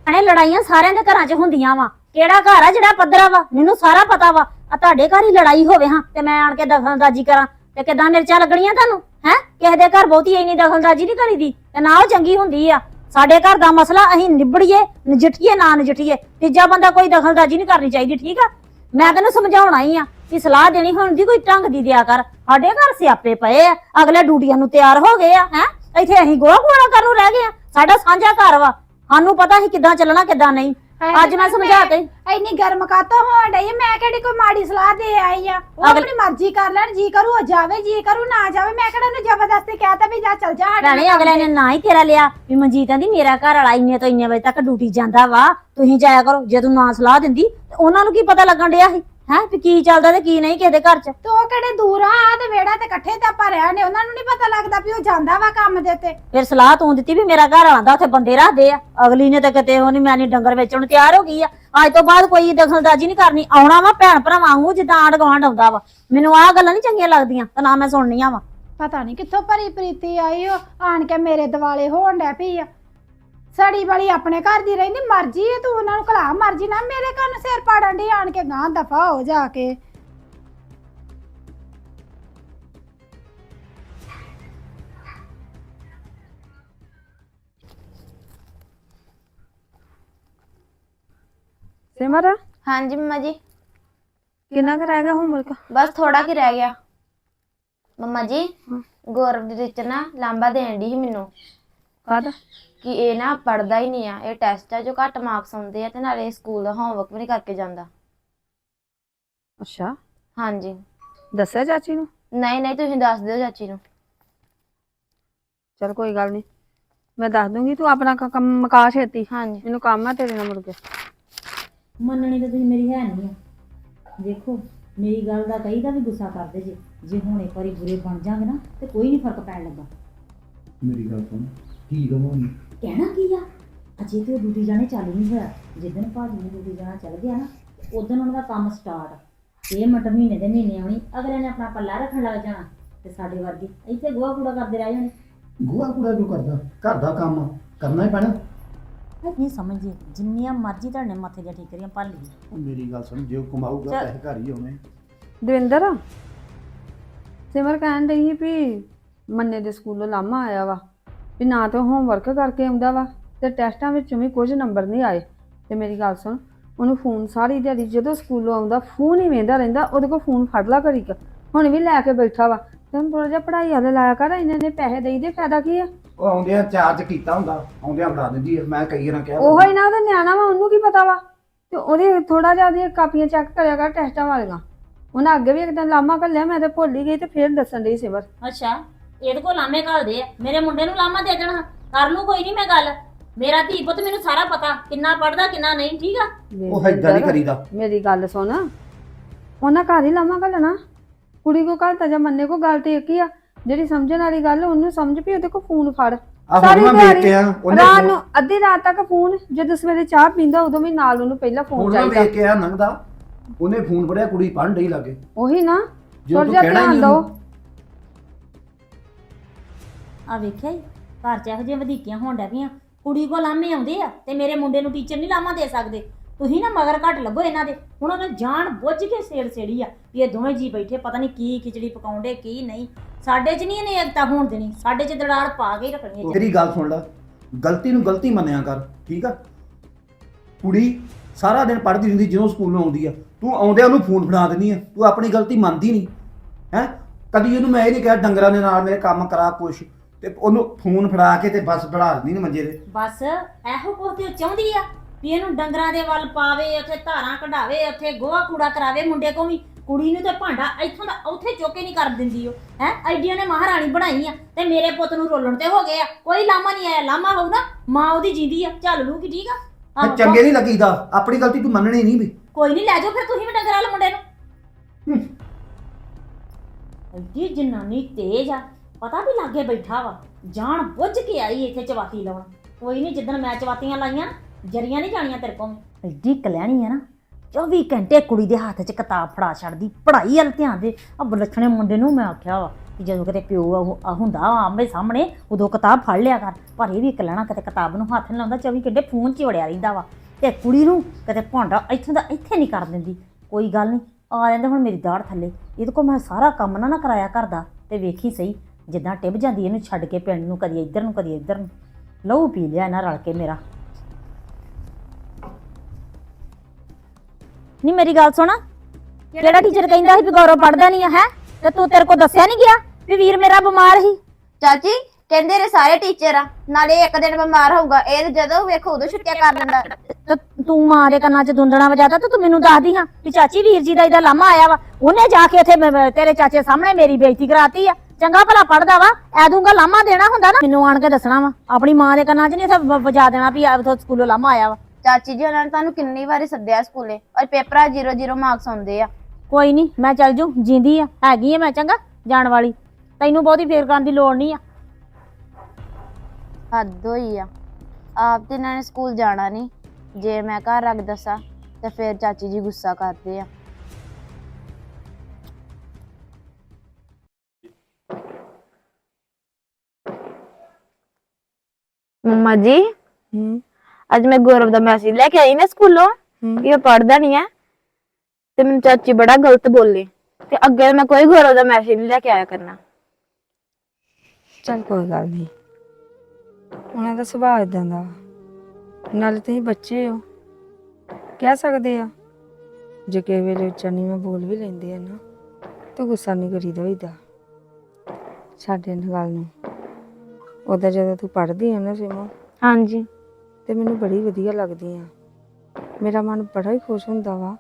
ਅਣੇ ਲੜਾਈਆਂ ਸਾਰਿਆਂ ਦੇ ਘਰਾਂ 'ਚ ਹੁੰਦੀਆਂ ਵਾ। ਕਿਹੜਾ ਘਰ ਆ ਜਿਹੜਾ ਪੱਧਰਾ ਵਾ? ਮੈਨੂੰ ਸਾਰਾ ਪਤਾ ਵਾ। ਆ ਤੁਹਾਡੇ ਘਰ ਹੀ ਲੜਾਈ ਹੋਵੇ ਹਾਂ, ਤੇ ਮੈਂ ਆਣ ਕੇ ਦਖਲਅੰਦਾਜ਼ੀ ਕਰਾਂ। ਤੇ ਕਿਦਾਂ ਮਿਰਚਾਂ ਲੱਗਣੀਆਂ ਤੁਹਾਨੂੰ? ਹੈ? ਕਿਸੇ ਦੇ ਘਰ ਬਹੁਤੀ ਇੰਨੀ ਦਖਲਅੰਦਾਜ਼ੀ ਨਹੀਂ ਕਰੀਦੀ। ਤੇ ਨਾ ਉਹ ਚੰਗੀ ਹੁੰਦੀ ਆ। ਸਾਡੇ ਘਰ ਦਾ ਮਸਲਾ ਅਸੀਂ ਨਿਬੜੀਏ, ਨਜਿੱਠੀਏ, ਨਾ ਨਜਿੱਠੀਏ। ਤੀਜਾ ਬੰਦਾ ਕੋਈ ਦਖਲਅੰਦਾਜ਼ੀ ਨਹੀਂ ਕਰਨੀ ਚਾਹੀਦੀ, ਠੀਕ ਆ? ਮੈਂ ਤੈਨੂੰ ਸਮਝਾਉਣਾ ਹੀ ਆ ਕਿ ਸਲਾਹ ਦੇਣੀ ਹੁਣ ਦੀ ਕੋਈ ਢੰਗ ਦੀ ਦਿਆ ਕਰ। ਸਾਡੇ ਘਰ ਸਿਆਪੇ ਪਏ ਆ। ਅਗਲੇ ਡਿਊਟੀਆਂ ਨੂੰ ਤਿਆਰ ਹੋ ਗਏ ਆ, ਹੈ? ਇੱਥੇ ਅਸੀਂ ਗੋਹਾ ਕੂੜਾ ਕਰਨ ਨੂੰ ਰਹਿ ਗਏ ਆ। ਸਾਡਾ ਸਾਂਝਾ ਘਰ ਵਾ। ਸਾਨੂੰ ਪਤਾ ਸੀ ਕਿੱਦਾਂ ਚੱਲਣਾ, ਕਿੱਦਾਂ ਨਹੀਂ। ਅੱਜ ਮੈਂ ਸਮਝਾ ਕੇ ਇੰਨੀ ਗਰਮ ਕਾਤੋਂ ਹੋਣ ਡਈ ਆ? ਮੈਂ ਕਿਹੜੀ ਕੋਈ ਮਾੜੀ ਸਲਾਹ ਦੇ ਆਈ ਆ? ਉਹ ਅਗਲ- ਆਪਣੀ ਮਰਜ਼ੀ ਕਰ ਲੈਣ ਜੀ ਕਰੂ ਉਹ ਜਾਵੇ ਜੀ ਕਰੂ ਨਾ ਜਾਵੇ। ਮੈਂ ਕਿਹੜਾ ਨੂੰ ਜ਼ਬਰਦਸਤੀ ਕਹਿਤਾ ਵੀ ਜਾ ਚੱਲ ਜਾ ਸਾਡੇ ਰਾਣੇ ਨਾਲ ਅਗਲੇ ਨੇ ਨਾ ਹੀ ਤੇਰਾ ਲਿਆ ਵੀ ਮਨਜੀਤ ਆਂਦੀ ਮੇਰਾ ਘਰ ਵਾਲਾ ਇੰਨੇ ਤੋਂ ਇੰਨੇ ਵਜੇ ਤੱਕ ਡਿਊਟੀ ਜਾਂਦਾ ਵਾ ਤੁਸੀਂ ਜਾਇਆ ਕਰੋ। ਜੇ ਤੂੰ ਨਾ ਸਲਾਹ ਦਿੰਦੀ ਤੇ ਉਹਨਾਂ ਨੂੰ ਕੀ ਪਤਾ ਲੱਗਣ ਡਿਆ ਸੀ? ਹੈ ਵੀ ਕੀ ਚੱਲਦਾ ਤੇ ਕੀ ਨਹੀਂ ਕਿਸੇ ਦੇ ਘਰ 'ਚ? ਤੇ ਉਹ ਕਿਹੜੇ ਦੂਰ ਆ ਆਹ ਤੇ ਵਿਹੜਾ ਤੇ ਇਕੱਠੇ ਤਾਂ ਆਪਾਂ ਨੇ ਉਹਨਾਂ ਨੂੰ ਨਹੀਂ ਪਤਾ ਲੱਗਦਾ ਵੀ ਉਹ ਜਾਂਦਾ ਵਾ ਕੰਮ ਦੇ ਉੱਤੇ। ਫਿਰ ਸਲਾਹ ਤੂੰ ਦਿੱਤੀ ਵੀ ਮੇਰਾ ਘਰ ਵਾਲਾ ਦਾ ਉੱਥੇ ਬੰਦੇ ਰੱਖਦੇ ਆ। ਅਗਲੀ ਨੇ ਤਾਂ ਕਿਤੇ ਉਹ ਨਹੀਂ ਮੈਂ ਨਹੀਂ ਡੰਗਰ ਵੇਚਣ ਨੂੰ ਤਿਆਰ ਹੋ ਗਈ ਆ। ਅੱਜ ਤੋਂ ਬਾਅਦ ਕੋਈ ਦਖਲਅੰਦਾਜ਼ੀ ਨਹੀਂ ਕਰਨੀ। ਆਉਣਾ ਵਾ ਭੈਣ ਭਰਾਵਾਂ ਵਾਂਗੂ ਜਿੱਦਾਂ ਆਂਢ ਗੁਆਂਢ ਆਉਂਦਾ ਵਾ। ਮੈਨੂੰ ਆਹ ਗੱਲਾਂ ਨਹੀਂ ਚੰਗੀਆਂ ਲੱਗਦੀਆਂ ਤੇ ਨਾ ਮੈਂ ਸੁਣਨੀਆਂ ਵਾ। ਪਤਾ ਨਹੀਂ ਕਿੱਥੋਂ ਭਰੀ ਪ੍ਰੀਤੀ ਆਈ ਉਹ ਆਣ ਕੇ ਮੇਰੇ ਦਿਵਾਲੇ ਹੋਣ ਡੈ ਪਈ ਆ। ਸੜੀ ਵਾਲੀ ਆਪਣੇ ਘਰ ਦੀ ਰਹਿੰਦੀ ਮਰਜ਼ੀ ਹੈ ਤੂੰ ਉਹਨਾਂ ਨੂੰ ਕਲਾ ਮਰਜ਼ੀ ਨਾ ਮੇਰੇ ਘਰ ਨੂੰ ਸਿਰ ਪਾੜਨ ਦੀ ਆਣ ਕੇ ਗਾਂ ਦਫਾ ਹੋ ਜਾ ਕੇ। ਸਿਮਰ? ਹਾਂਜੀ ਮੰਮਾ ਜੀ। ਕਿੰਨਾ ਕੁ ਰਹਿ ਗਿਆ ਹੋਮਵਰਕ ਬਸ ਥੋੜਾ ਕੀ ਰਹਿ ਗਿਆ। ਮੰਮਾ ਜੀ ਗੌਰਵ ਦੀ ਟੀਚਰ ਨਾ ਲਾਂਬਾ ਦੇਣ ਦੀ ਸੀ ਮੈਨੂੰ। ਕਾਹਦਾ? ਕਿ ਇਹ ਨਾ ਪੜਦਾ ਹੀ ਨਹੀਂ ਆ ਇਹ ਟੈਸਟ ਆ ਜੋ ਘੱਟ ਮਾਰਕਸ ਆਉਂਦੇ ਆ ਤੇ ਨਾਲੇ ਸਕੂਲ ਦਾ ਹੋਮਵਰਕ ਵੀ ਨਹੀਂ ਕਰਕੇ ਜਾਂਦਾ। ਅੱਛਾ। ਹਾਂਜੀ। ਦੱਸਿਆ ਚਾਚੀ ਨੂੰ? ਨਹੀਂ ਨਹੀਂ ਤੁਸੀਂ ਦੱਸ ਦਿਓ ਚਾਚੀ ਨੂੰ। ਚਲ ਕੋਈ ਗੱਲ ਨਹੀਂ। ਮੈਂ ਦੱਸ ਦੂੰਗੀ ਤੂੰ ਆਪਣਾ ਕ- ਕੰਮ ਮੁਕਾ ਛੇਤੀ। ਹਾਂਜੀ। ਮੈਨੂੰ ਕੰਮ ਆ ਤੇਰੇ ਨਾਲ ਮੁੜ ਕੇ। ਮੰਨਣੀ ਤਾਂ ਤੁਸੀਂ ਮੇਰੀ ਹੈ ਨਹੀਂ ਆ। ਦੇਖੋ ਮੇਰੀ ਗੱਲ ਦਾ ਕਈ ਦਾ ਵੀ ਗੁੱਸਾ ਕਰਦੇ ਜੇ। ਜੇ ਹੁਣ ਇੱਕ ਵਾਰੀ ਬੁਰੇ ਬਣ ਜਾਗੇ ਨਾ ਤੇ ਕੋਈ ਨਹੀਂ ਫ਼ਰਕ ਪੈਣ ਲੱਗਾ। ਮੇਰੀ ਗੱਲ ਸੁਣ ਕੀ ਕਹਵਾਂਗੀ ਕਹਿਣਾ ਕੀ ਆ? ਅਜੇ ਤੇ ਉਹ ਡਿਊਟੀ ਜਾਣੇ ਚਾਲੂ ਨਹੀਂ ਹੋਇਆ। ਜਿੱਦਣ ਭਾਜੀ ਨੇ ਡਿਊਟੀ ਜਾਣਾ ਚੱਲ ਗਿਆ ਨਾ ਉਦੋਂ ਉਹਨਾਂ ਦਾ ਕੰਮ ਸਟਾਰਟ ਇਹ ਮਟ ਮਹੀਨੇ ਦੇ ਮਹੀਨੇ ਆਉਣੀ ਅਗਲੇ ਨੇ ਆਪਣਾ ਪੱਲਾ ਰੱਖਣ ਲੱਗ ਜਾਣਾ ਤੇ ਸਾਡੇ ਵਰਗੇ। ਇੱਥੇ ਗੋਹਾ ਕੂੜਾ ਕਰਦੇ ਰਹਿ ਜਾਣੇ ਗੋਹਾ ਕੂੜਾ ਕਿਉਂ ਕਰਦਾ? ਘਰ ਦਾ ਕੰਮ ਕਰਨਾ ਹੀ ਪੈਣਾ। ਨਹੀਂ ਸਮਝੇ ਜਿੰਨੀਆਂ ਮਰਜ਼ੀ ਤੁਹਾਡੇ ਮੱਥੇ ਦੀਆਂ ਠੀਕਰੀਆਂ ਭੰਨ ਲਈ ਉਹ ਮੇਰੀ ਗੱਲ ਸੁਣ ਜੇ ਉਹ ਕਮਾਊਗਾ। ਪੈਸੇ ਘਰ ਹੀ ਆਉਣੇ। ਦਵਿੰਦਰ ਸਿਮਰ ਕਹਿਣ ਡਈ ਸੀ ਵੀ ਮੰਨੇ ਦੇ ਸਕੂਲੋਂ ਲਾਮਾ ਆਇਆ ਵਾ। ਵੀ ਨਾ ਤਾਂ ਹੋਮਵਰਕ ਕਰਕੇ ਆਉਂਦਾ ਵਾ ਤੇ ਟੈਸਟਾਂ ਵਿੱਚੋਂ ਵੀ ਕੁਝ ਨੰਬਰ ਨਹੀਂ ਆਏ। ਤੇ ਮੇਰੀ ਗੱਲ ਸੁਣ ਉਹਨੂੰ ਫੋਨ ਸਾਰੀ ਦਿਹਾੜੀ ਜਦੋਂ ਸਕੂਲੋਂ ਆਉਂਦਾ ਫੋਨ ਹੀ ਵੇਂਦਾ ਰਹਿੰਦਾ ਉਹਦੇ ਕੋਲ ਫੋਨ ਫੜ ਲਾ ਘੜੀ ਕ। ਹੁਣ ਵੀ ਲੈ ਕੇ ਬੈਠਾ ਵਾ। ਤੈਨੂੰ ਥੋੜਾ ਜਿਹਾ ਪੜ੍ਹਾਈ ਵਾਲੇ ਲਾਇਆ ਕਰ ਇੰਨੇ ਨੇ ਪੈਸੇ ਦੇਈ ਦੇ ਫਾਇਦਾ ਕੀ ਆ? ਉਹ ਆਉਂਦਿਆਂ ਚਾਰਜ ਕੀਤਾ ਹੁੰਦਾ ਆਉਂਦਿਆਂ ਫੜਾ ਦਿੰਦੀ ਹੈ ਮੈਂ ਕਈ ਵਾਰਾਂ ਕਿਹਾ ਉਹੋ ਹੀ ਨਾ ਉਹਦਾ ਨਿਆਣਾ ਵਾ ਉਹਨੂੰ ਕੀ ਪਤਾ ਵਾ? ਤੇ ਉਹਦੇ ਥੋੜਾ ਜਿਹਾ ਉਹਦੀਆਂ ਕਾਪੀਆਂ ਚੈੱਕ ਕਰਿਆ ਕਰ ਟੈਸਟਾਂ ਵਾਲੀਆਂ। ਉਹਨਾਂ ਅੱਗੇ ਵੀ ਇੱਕ ਦਿਨ ਲਾਮਾ ਘੱਲਿਆ ਮੈਂ ਤੇ ਭੁੱਲ ਹੀ ਗਈ ਤੇ ਫੇਰ ਦੱਸਣ ਡਈ ਸਿਮਰ। ਅੱਛਾ। ਇਹਦੇ ਕੋਲ ਲਾਮੇ ਘਾਲਦੇ ਆ। ਮੇਰੇ ਮੁੰਡੇ ਨੂੰ ਲਾਮਾ ਦੇ ਦੇਣਾ। ਕਰ ਲੂ ਕੋਈ ਨਹੀਂ ਮੈਂ ਗੱਲ। ਮੇਰਾ ਧੀ ਪੁੱਤ ਮੈਨੂੰ ਸਾਰਾ ਪਤਾ ਕਿੰਨਾ ਪੜਦਾ ਕਿੰਨਾ ਨਹੀਂ ਠੀਕ ਆ? ਉਹ ਏਦਾਂ ਨਹੀਂ ਕਰੀਦਾ। ਮੇਰੀ ਗੱਲ ਸੁਣ। ਉਹਨਾਂ ਘਰ ਹੀ ਲਾਮਾ ਘੱਲਣਾ। ਕੁੜੀ ਕੋ ਘੱਲਤਾ ਜਾਂ ਮੰਨੇ ਕੋ ਗੱਲ ਤੇ ਇੱਕ ਹੀ ਆ। ਜਿਹੜੀ ਸਮਝਣ ਵਾਲੀ ਗੱਲ ਉਹਨੂੰ ਸਮਝ ਵੀ ਉਹਦੇ ਕੋ ਫੋਨ ਫੜ। ਆਹ ਸਾਰੀ ਮੈਂ ਦਿਹਾੜੀ ਉਹਨੇ ਰਾਤ ਨੂੰ ਅੱਧੀ ਰਾਤ ਤੱਕ ਫੋਨ ਜਦੋਂ ਸਵੇਰੇ ਚਾਹ ਪੀਂਦਾ ਉਦੋਂ ਵੀ ਨਾਲ ਉਹਨੂੰ ਪਹਿਲਾਂ ਫੋਨ ਹੁਣ ਮੈਂ ਚਾਹੀਦਾ। ਵੇਖ ਕੇ ਆ ਲੰਘਦਾ ਉਹਨੇ ਫੋਨ ਫੜਿਆ ਕੁੜੀ ਪੜ੍ਹਨ ਡਈ ਲੱਗੇ। ਉਹੀ ਨਾ। ਜਦੋਂ ਥੋੜਾ ਤੂੰ ਜਿਹਾ ਕਹਿਣਾ ਹੀ ਧਿਆਨ ਨਹੀਂ ਦਿਓ। ਆ ਵੇਖਿਆ ਈ, ਘਰ ਚ ਇਹੋ ਜਿਹੀਆਂ ਵਧੀਕੀਆਂ ਹੋਣ ਡੈ ਪਈਆਂ। ਕੁੜੀ ਕੋਲ ਲਾਮੇ ਆਉਂਦੇ ਆ ਤੇ ਮੇਰੇ ਮੁੰਡੇ ਨੂੰ ਟੀਚਰ ਨਹੀਂ ਲਾਮਾ ਦੇ ਸਕਦੇ। ਤੁਸੀਂ ਨਾ ਮਗਰ ਘੱਟ ਲੱਗੋ ਇਹਨਾਂ ਦੇ। ਹੁਣ ਉਹਨੇ ਜਾਣ ਬੁੱਝ ਕੇ ਸੇੜ ਸੇੜੀ ਆ ਵੀ ਇਹ ਦੋਵੇਂ ਜੀ ਬੈਠੇ, ਪਤਾ ਨਹੀਂ ਕੀ ਖਿਚੜੀ ਪਕਾਉਂਦੇ ਕੀ ਨਹੀਂ। ਸਾਡੇ 'ਚ ਨਹੀਂ ਇਹਨੇ ਏਕਤਾ ਹੋਣ ਦੇਣੀ। ਸਾਡੇ 'ਚ ਦੜਾੜ ਪਾ ਕੇ ਹੀ ਰੱਖਣੀ ਹੈ ਤੇਰੀ ਗੱਲ ਸੁਣ ਲੈ। ਗਲਤੀ ਨੂੰ ਗਲਤੀ ਮੰਨਿਆ ਕਰ, ਠੀਕ ਆ? ਕੁੜੀ ਸਾਰਾ ਦਿਨ ਪੜ੍ਹਦੀ ਹੁੰਦੀ ਜਦੋਂ ਸਕੂਲੋਂ ਆਉਂਦੀ ਆ। ਤੂੰ ਆਉਂਦਿਆਂ ਉਹਨੂੰ ਫੋਨ ਫੜਾ ਦਿੰਦੀ ਆ। ਤੂੰ ਆਪਣੀ ਗਲਤੀ ਮੰਨਦੀ ਨਹੀਂ। ਹੈ? ਕਦੀ ਉਹਨੂੰ ਮੈਂ ਇਹ ਨਹੀਂ ਕਿਹਾ, ਡੰਗਰਾਂ ਦੇ ਨਾਲ ਮੇਰੇ ਕੰਮ ਕਰਾ ਕੁਛ। ਤੇ ਉਹਨੂੰ ਫੋਨ ਫੜਾ ਕੇ ਤੇ ਬਸ ਫੜਾ ਦਿੰਦੀ ਨੇ ਮੰਜੇ ਤੇ। ਬਸ ਇਹੋ ਕੁਝ ਤੇ ਉਹ ਚਾਹੁੰਦੀ ਆ ਵੀ ਇਹਨੂੰ ਡੰਗਰਾਂ ਦੇ ਵੱਲ ਪਾਵੇ ਉੱਥੇ ਧਾਰਾਂ ਕਢਾਵੇ ਉੱਥੇ ਗੋਹਾ ਕੂੜਾ ਕਰਾਵੇ ਮੁੰਡੇ ਕੋ ਵੀ। ਕੁੜੀ ਨੂੰ ਤੇ ਭਾਂਡਾ ਇੱਥੋਂ ਦਾ ਉੱਥੇ ਚੁੱਕ ਨਹੀਂ ਕਰ ਦਿੰਦੀ ਉਹ। ਹੈ ਆਈਡੀਆ ਨੇ ਮਹਾਰਾਣੀ ਬਣਾਈ ਆ ਤੇ ਮੇਰੇ ਪੁੱਤ ਨੂੰ ਰੋਲਣ ਤੇ ਹੋ ਗਏ ਆ। ਕੋਈ ਲਾਮਾ ਨਹੀਂ ਆਇਆ ਲਾਮਾ ਹੋਊ ਨਾ ਮਾਂ ਉਹਦੀ ਜਿੰਦੀ ਆ ਚੱਲ ਲੂਗੀ ਠੀਕ ਆ? ਫਿਰ ਚੰਗੇ ਨਹੀਂ ਲੱਗੀਦਾ ਆਪਣੀ ਗਲਤੀ ਤੂੰ ਮੰਨਣੀ ਨਹੀਂ ਵੀ। ਕੋਈ ਨਹੀਂ ਲੈ ਜਾਓ ਫਿਰ ਤੁਸੀਂ ਵੀ ਡੰਗਰ ਵਾਲੇ ਮੁੰਡੇ ਨੂੰ। ਜੀ ਜਨਾਨੀ ਤੇਜ ਆ। ਪਤਾ ਵੀ ਲਾਗੇ ਬੈਠਾ ਵਾ, ਜਾਣ ਬੁੱਝ ਕੇ ਆਈ ਇੱਥੇ ਚਵਾਤੀ ਲਾਉਣ। ਕੋਈ ਨਹੀਂ ਜਿੱਦਣ ਮੈਂ ਚਵਾਤੀਆਂ ਲਾਈਆਂ, ਜਰੀਆਂ ਨਹੀਂ ਜਾਣੀਆਂ ਤੇਰੇ ਕੋਲ। ਐਡੀ ਕਲਿਆਣੀ ਹੈ ਨਾ 24 ਘੰਟੇ ਕੁੜੀ ਦੇ ਹੱਥ 'ਚ ਕਿਤਾਬ ਫੜਾ ਛੱਡਦੀ, ਪੜ੍ਹਾਈ ਵੱਲ ਧਿਆਨ ਦੇ। ਆ ਬਲਛਣੇ ਮੁੰਡੇ ਨੂੰ ਮੈਂ ਆਖਿਆ ਵਾ ਕਿ ਜਦੋਂ ਕਿਤੇ ਪਿਓ ਆ- ਆ ਹੁੰਦਾ ਵਾ ਆਮੇ ਸਾਹਮਣੇ, ਉਦੋਂ ਕਿਤਾਬ ਫੜ ਲਿਆ ਕਰ। ਪਰ ਇਹ ਵੀ ਇੱਕ ਲੈਣਾ ਕਿਤੇ ਕਿਤਾਬ ਨੂੰ ਹੱਥ ਨਹੀਂ ਲਾਉਂਦਾ 24 ਘੰਟੇ ਫੋਨ 'ਚ ਹੀ ਵੜਿਆ ਰਹਿੰਦਾ ਵਾ। ਤੇ ਕੁੜੀ ਨੂੰ ਕਦੇ ਭਾਂਡਾ ਇੱਥੋਂ ਦਾ ਇੱਥੇ ਨਹੀਂ ਕਰ ਦਿੰਦੀ। ਕੋਈ ਗੱਲ ਨਹੀਂ ਆ ਜਾਂਦੇ ਹੁਣ ਮੇਰੀ ਦਾੜ ਥੱਲੇ। ਇਹਦੇ ਕੋਲ ਮੈਂ ਸਾਰਾ ਕੰਮ ਨਾ ਨਾ ਕਰਾਇਆ ਕਰਦਾ, ਤੇ ਵੇਖੀ ਸਹੀ। ਜਿੱਦਾਂ ਟਿਪ ਜਾਂਦੀ ਇਹਨੂੰ ਛੱਡ ਕੇ ਪਿੰਡ ਨੂੰ ਕਦੀ ਇੱਧਰ ਨੂੰ ਕਦੀ ਇੱਧਰ ਨੂੰ। ਲਹੂ ਪੀ ਲਿਆ ਇਹਨਾਂ ਰਲ ਕੇ ਮੇਰਾ। ਨਹੀਂ ਮੇਰੀ ਗੱਲ ਸੁਣ। ਕਿਹੜਾ ਟੀਚਰ ਕਹਿੰਦਾ ਸੀ ਵੀ ਗੌਰਵ ਪੜਦਾ ਨਹੀਂ ਹੈ? ਤੇ ਤੂੰ ਤੇਰੇ ਕੋਲ ਦੱਸਿਆ ਨਹੀਂ ਗਿਆ ਵੀ ਵੀਰ ਮੇਰਾ ਬਿਮਾਰ ਸੀ? ਚਾਚੀ ਕਹਿੰਦੇ ਨੇ ਸਾਰੇ ਟੀਚਰ ਆ ਨਾਲੇ ਇੱਕ ਦਿਨ ਬਿਮਾਰ ਹੋਊਗਾ ਇਹ ਜਦੋਂ ਵੇਖੋ ਉਦੋਂ ਛੁੱਟੀਆਂ ਕਰ ਲੈਂਦਾ। ਤੇ ਤੂੰ ਮਾਂ ਦੇ ਕੰਨਾਂ 'ਚ ਦੁੰਦਣਾ ਵਜਾਤਾ ਤੇ ਤੂੰ ਮੈਨੂੰ ਦੱਸਦੀ ਹਾਂ ਕਿ ਚਾਚੀ ਵੀਰ ਜੀ ਦਾ ਇਹਦਾ ਲਾਮਾ ਆਇਆ ਵਾ। ਉਹਨੇ ਜਾ ਕੇ ਉੱਥੇ ਤੇਰੇ ਚਾਚੇ ਸਾਹਮਣੇ ਮੇਰੀ ਬੇਇੱਜ਼ਤੀ ਕਰਾਤੀ ਆ। ਚੰਗਾ ਭਲਾ ਪੜਦਾ ਵਾ ਐਦੂੰਗਾ ਲਾਮਾ ਦੇਣਾ ਹੁੰਦਾ ਨਾ। ਮੈਨੂੰ ਆਣ ਕੇ ਦੱਸਣਾ ਵਾ ਆਪਣੀ ਮਾਂ ਦੇ ਕੰਨਾਂ 'ਚ ਨਹੀਂ ਇੱਥੇ ਵਜਾ ਦੇਣਾ ਵੀ ਆ ਉੱਥੋਂ ਸਕੂਲੋਂ ਲਾਮਾ ਆਇਆ ਵਾ। ਚਾਚੀ ਜੀ ਉਹਨਾਂ ਨੇ ਤੁਹਾਨੂੰ ਕਿੰਨੀ ਵਾਰੀ ਸੱਦਿਆ ਸਕੂਲੇ ਔਰ ਪੇਪਰਾਂ 0-0 ਮਾਰਕਸ ਆਉਂਦੇ ਆ। ਕੋਈ ਨਹੀਂ ਮੈਂ ਚੱਲ ਜੂ ਜਿੰਦੀ ਆ ਹੈਗੀ ਆ ਮੈਂ ਚੰਗਾ ਜਾਣ ਵਾਲੀ। ਤੈਨੂੰ ਬਹੁਤੀ ਫੇਰ ਕਰਨ ਦੀ ਲੋੜ ਨਹੀਂ ਆ। ਹੱਦ ਹੋਈ ਆ। ਆਪ ਤੇ ਇਹਨਾਂ ਨੇ ਸਕੂਲ ਜਾਣਾ ਨਹੀਂ ਜੇ ਮੈਂ ਘਰ ਰੱਖ ਦੱਸਾਂ ਤੇ ਫਿਰ ਚਾਚੀ ਜੀ ਗੁੱਸਾ ਕਰਦੇ ਆ। ਮੰਮਾ ਜੀ। ਅੱਜ ਮੈਂ ਗੌਰਵ ਦਾ ਮੈਸੇਜ ਲੈ ਕੇ ਆਈ ਨਾ ਸਕੂਲੋਂ ਉਹ ਪੜਦਾ ਨਹੀਂ ਹੈ ਤੇ ਮੈਨੂੰ ਚਾਚੀ ਬੜਾ ਗਲਤ ਬੋਲੀ ਤੇ ਅੱਗੇ ਮੈਂ ਕੋਈ ਗੌਰਵ ਦਾ ਮੈਸੇਜ ਨਹੀਂ ਲੈ ਕੇ ਆਇਆ ਕਰਨਾ। ਚੱਲ ਕੋਈ ਗੱਲ ਨਹੀਂ ਉਹਨਾਂ ਦਾ ਸੁਭਾਅ ਇਦਾਂ ਦਾ। ਵਾ। ਨਾਲੇ ਤੁਸੀਂ ਬੱਚੇ ਹੋ। ਕਹਿ ਸਕਦੇ ਆ। ਜੇ ਕਿਸੇ ਵੇਲੇ ਚੰਨੀ ਮੈਂ ਬੋਲ ਵੀ ਲੈਂਦੇ ਆ ਨਾ ਤਾਂ ਗੁੱਸਾ ਨਹੀਂ ਕਰੀਦਾ ਹੋਈਦਾ। ਛੱਡ ਇਹਨਾਂ ਗੱਲ ਨੂੰ। ਉਹਦਾ ਜਦੋਂ ਤੂੰ ਪੜ੍ਹਦੀ ਆ ਨਾ ਸਿਮੋ ਹਾਂਜੀ। ਤੇ ਮੈਨੂੰ ਬੜੀ ਵਧੀਆ ਲੱਗਦੀ ਆ। ਮੇਰਾ ਮਨ ਬੜਾ ਹੀ ਖੁਸ਼ ਹੁੰਦਾ ਵਾ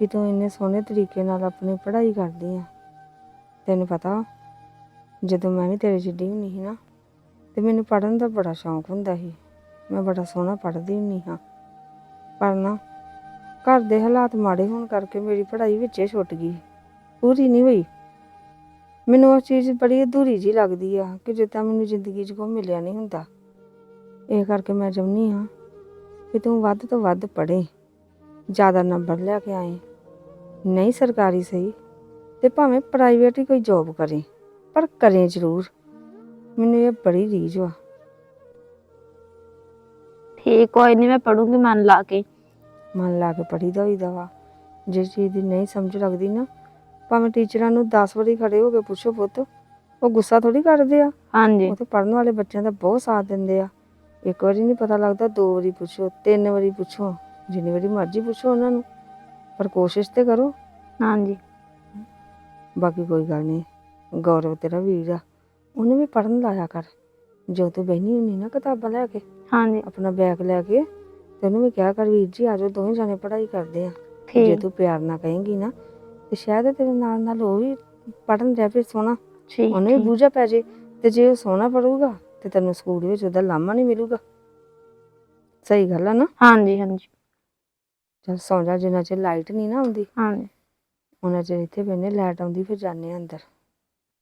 ਵੀ ਤੂੰ ਇੰਨੇ ਸੋਹਣੇ ਤਰੀਕੇ ਨਾਲ ਆਪਣੀ ਪੜ੍ਹਾਈ ਕਰਦੀ ਆ। ਤੈਨੂੰ ਪਤਾ ਜਦੋਂ ਮੈਂ ਵੀ ਤੇਰੇ ਜਿੱਡੀ ਹੁੰਦੀ ਸੀ ਨਾ ਤੇ ਮੈਨੂੰ ਪੜ੍ਹਨ ਦਾ ਬੜਾ ਸ਼ੌਂਕ ਹੁੰਦਾ ਸੀ। ਮੈਂ ਬੜਾ ਸੋਹਣਾ ਪੜ੍ਹਦੀ ਹੁੰਦੀ ਹਾਂ। ਪਰ ਨਾ ਘਰ ਦੇ ਹਾਲਾਤ ਮਾੜੇ ਹੋਣ ਕਰਕੇ ਮੇਰੀ ਪੜ੍ਹਾਈ ਵਿੱਚੇ ਛੁੱਟ ਗਈ। ਪੂਰੀ ਨਹੀਂ ਹੋਈ। ਮੈਨੂੰ ਉਹ ਚੀਜ਼ ਬੜੀ ਅਧੂਰੀ ਜੀ ਲੱਗਦੀ ਆ ਕਿ ਜਿੱਦਾਂ ਮੈਨੂੰ ਜ਼ਿੰਦਗੀ 'ਚ ਕੋਈ ਮਿਲਿਆ ਨਹੀਂ ਹੁੰਦਾ। ਇਹ ਕਰਕੇ ਮੈਂ ਚਾਹੁੰਦੀ ਹਾਂ ਕਿ ਤੂੰ ਵੱਧ ਤੋਂ ਵੱਧ ਪੜ੍ਹੇ ਜ਼ਿਆਦਾ ਨੰਬਰ ਲੈ ਕੇ ਆਏ। ਨਹੀਂ ਸਰਕਾਰੀ ਸਹੀ ਤੇ ਭਾਵੇਂ ਪ੍ਰਾਈਵੇਟ ਹੀ ਕੋਈ ਜੌਬ ਕਰੇ ਪਰ ਕਰੇ ਜ਼ਰੂਰ। ਮੈਨੂੰ ਇਹ ਬੜੀ ਰੀਝ ਵਾ ਠੀਕ ਕੋਈ ਨਹੀਂ ਮੈਂ ਪੜੂੰਗੀ ਮਨ ਲਾ ਕੇ। ਮਨ ਲਾ ਕੇ ਪੜੀਦਾ ਹੋਈਦਾ ਵਾ। ਜੇ ਚੀਜ਼ ਦੀ ਨਹੀਂ ਸਮਝ ਲੱਗਦੀ ਨਾ ਭਾਵੇਂ ਟੀਚਰਾਂ ਨੂੰ 10 ਵਾਰੀ ਖੜੇ ਹੋ ਕੇ ਪੁੱਛੋ ਪੁੱਤ ਉਹ ਗੁੱਸਾ ਥੋੜੀ ਕਰਦੇ ਆ। ਹਾਂਜੀ। ਉਹ ਤੇ ਪੜਨ ਵਾਲੇ ਬੱਚਿਆਂ ਦਾ ਬਹੁਤ ਸਾਥ ਦਿੰਦੇ ਆ। ਇੱਕ ਵਾਰੀ ਨਹੀਂ ਪਤਾ ਲੱਗਦਾ ਦੋ ਵਾਰੀ ਪੁੱਛੋ ਤਿੰਨ ਵਾਰੀ ਪੁੱਛੋ ਜਿੰਨੀ ਵਾਰੀ ਮਰਜ਼ੀ ਪੁੱਛੋ ਉਹਨਾਂ ਨੂੰ ਪਰ ਕੋਸ਼ਿਸ਼ ਤੇ ਕਰੋ। ਹਾਂਜੀ। ਬਾਕੀ ਕੋਈ ਗੱਲ ਨਹੀਂ ਗੌਰਵ ਤੇਰਾ ਵੀਰ ਆ ਉਹਨੂੰ ਵੀ ਪੜਨ ਲਾਇਆ ਕਰ। ਜੋ ਤੂੰ ਬਹਿਨੀ ਹੁੰਨੀ ਨਾ ਕਿਤਾਬਾਂ ਲੈ ਕੇ ਹਾਂਜੀ। ਆਪਣਾ ਬੈਗ ਲੈ ਕੇ ਤੇ ਉਹਨੂੰ ਵੀ ਕਿਹਾ ਕਰ ਵੀਰ ਜੀ ਆਜੋ ਦੋਵੇਂ ਜਾਣੇ ਪੜ੍ਹਾਈ ਕਰਦੇ ਆ। ਜੇ ਠੀਕ ਤੂੰ ਪਿਆਰ ਨਾਲ ਕਹੇਂਗੀ ਨਾ ਤੇ ਸ਼ਾਇਦ ਤੇਰੇ ਨਾਲ ਨਾਲ ਉਹ ਵੀ ਪੜਨ ਜਾ ਪਏ ਸੋਹਣਾ। ਠੀਕ ਉਹਨੂੰ ਵੀ। ਬੂਝਾ ਪੈ ਜੇ ਤੇ ਜੇ ਉਹ ਸੋਹਣਾ ਪੜੂਗਾ ਤੇ ਤੈਨੂੰ ਸਕੂਲ ਵਿੱਚ ਉਹਦਾ ਲਾਮਾ ਨਹੀਂ ਮਿਲੂਗਾ। ਸਹੀ ਗੱਲ ਆ ਨਾ? ਹਾਂਜੀ ਹਾਂਜੀ। ਚਲ ਸੌਂ ਜਾ ਜਿੰਨਾ ਚਿਰ ਲਾਈਟ ਨਹੀਂ ਨਾ ਆਉਂਦੀ। ਹਾਂਜੀ। ਉਹਨਾਂ ਚਿਰ ਇੱਥੇ ਬੈਨੇ ਲਾਈਟ ਆਉਂਦੀ ਫਿਰ ਜਾਂਦੇ ਆ ਅੰਦਰ।